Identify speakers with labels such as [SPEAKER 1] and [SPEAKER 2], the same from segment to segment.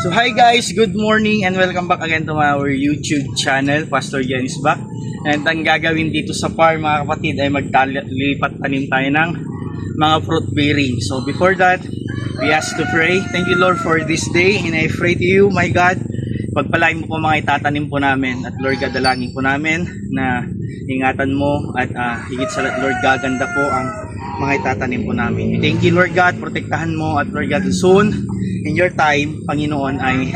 [SPEAKER 1] So hi guys, good morning and welcome back again to our YouTube channel, Pastor Jan is back. And ang gagawin dito sa farm mga kapatid ay maglipat tanim tayo ng mga fruit bearing. So before that, we ask to pray. Thank you Lord for this day and I pray to you my God, pagpalain mo po mga itatanim po namin at Lord God, dalangin po namin na ingatan mo at ah, higit sa Lord gaganda po ang mga itatanim po namin. Thank you Lord God, protektahan mo at Lord God soon in your time, Panginoon ay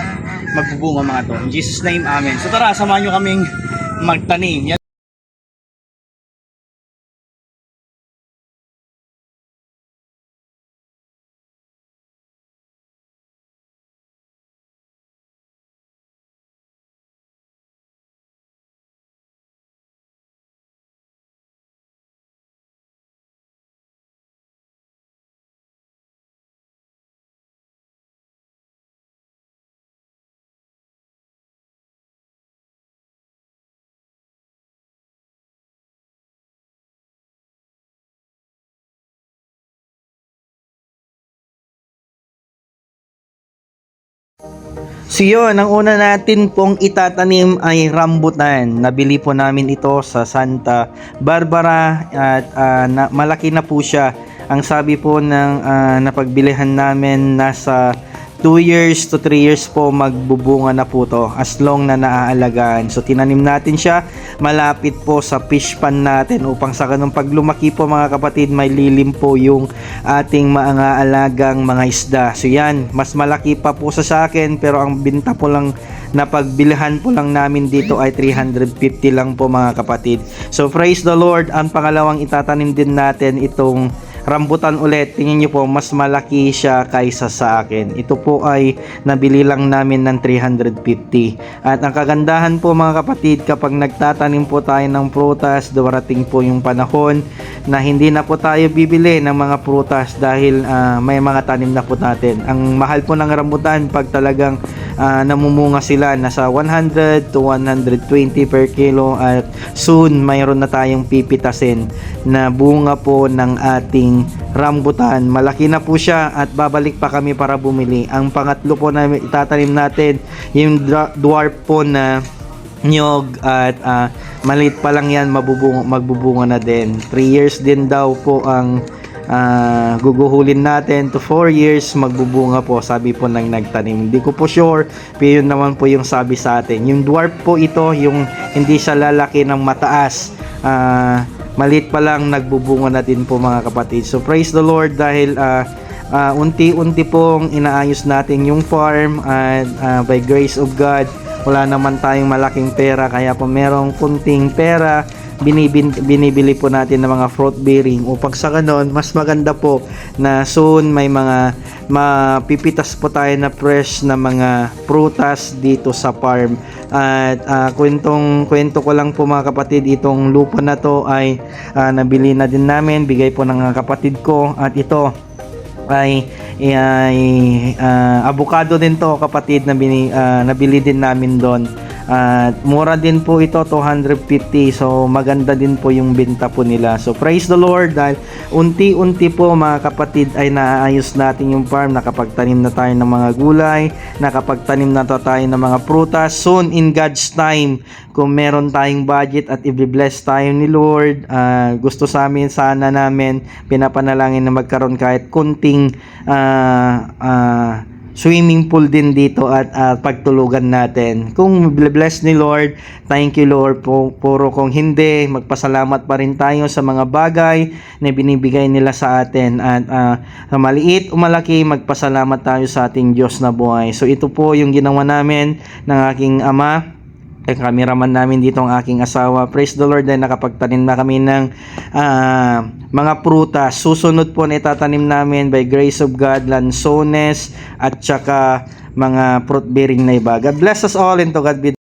[SPEAKER 1] magbubunga mga to. In Jesus name, Amen. So tara, samahan nyo kaming magtanim. So yun, ang una natin pong itatanim ay rambutan. Nabili po namin ito sa Santa Barbara at ah, na, malaki na po siya. Ang sabi po ng ah, napagbilihan namin nasa 2 years to 3 years po magbubunga na po to as long na naaalagaan. So tinanim natin siya malapit po sa fish pan natin upang sa ganung pag lumaki po mga kapatid may lilim po yung ating mga alagang mga isda. So yan, mas malaki pa po sa sa akin pero ang binta po lang na pagbilihan po lang namin dito ay 350 lang po mga kapatid. So praise the Lord. Ang pangalawang itatanim din natin itong rambutan ulit. Tingnan nyo po, mas malaki siya kaysa sa akin. Ito po ay nabili lang namin ng 350. At ang kagandahan po mga kapatid, kapag nagtatanim po tayo ng prutas, darating po yung panahon na hindi na po tayo bibili ng mga prutas dahil ah, may mga tanim na po natin. Ang mahal po ng rambutan pag talagang ah, namumunga sila nasa 100 to 120 per kilo at soon mayroon na tayong pipitasin na bunga po ng ating rambutan. Malaki na po siya at babalik pa kami para bumili. Ang pangatlo po na itatanim natin yung dwarf po na nyog at ah, maliit pa lang yan mabubunga, magbubunga na din 3 years din daw po ang ah, guguhulin natin to 4 years magbubunga po sabi po ng nagtanim. Hindi ko po sure pero yun naman po yung sabi sa atin. Yung dwarf po ito yung hindi siya lalaki ng mataas. Ah, maliit pa lang nagbubunga na din po mga kapatid. So praise the Lord dahil ah, ah, unti-unti pong inaayos natin yung farm at ah, by grace of God wala naman tayong malaking pera kaya po merong kunting pera binibin, binibili po natin ng mga fruit bearing. Upang sa ganon mas maganda po na soon may mga mapipitas po tayo na fresh na mga prutas dito sa farm. At ah, kwentong kwento ko lang po mga kapatid itong lupa na to ay ah, nabili na din namin bigay po ng mga kapatid ko. At ito ay, ay ah, avocado din to kapatid na bini, ah, nabili din namin doon. At mura din po ito 250 so maganda din po yung benta po nila. So praise the Lord dahil unti-unti po mga kapatid ay naayos natin yung farm nakapagtanim na tayo ng mga gulay, nakapagtanim na to tayo ng mga prutas. Soon in God's time kung meron tayong budget at i-bless tayo ni Lord, ah, gusto sa amin sana namin pinapanalangin na magkaroon kahit kunting ah, ah, swimming pool din dito at ah, pagtulugan natin. Kung bless ni Lord, thank you Lord po. Puro kung hindi, magpasalamat pa rin tayo sa mga bagay na binibigay nila sa atin at sa maliit o malaki, magpasalamat tayo sa ating Diyos na buhay. So ito po yung ginawa namin ng aking ama ang cameraman namin dito ang aking asawa. Praise the Lord dahil nakapagtanim na kami ng ah, mga prutas. Susunod po na itatanim namin by grace of God, lansones at saka mga fruit bearing na iba. God bless us all and to God be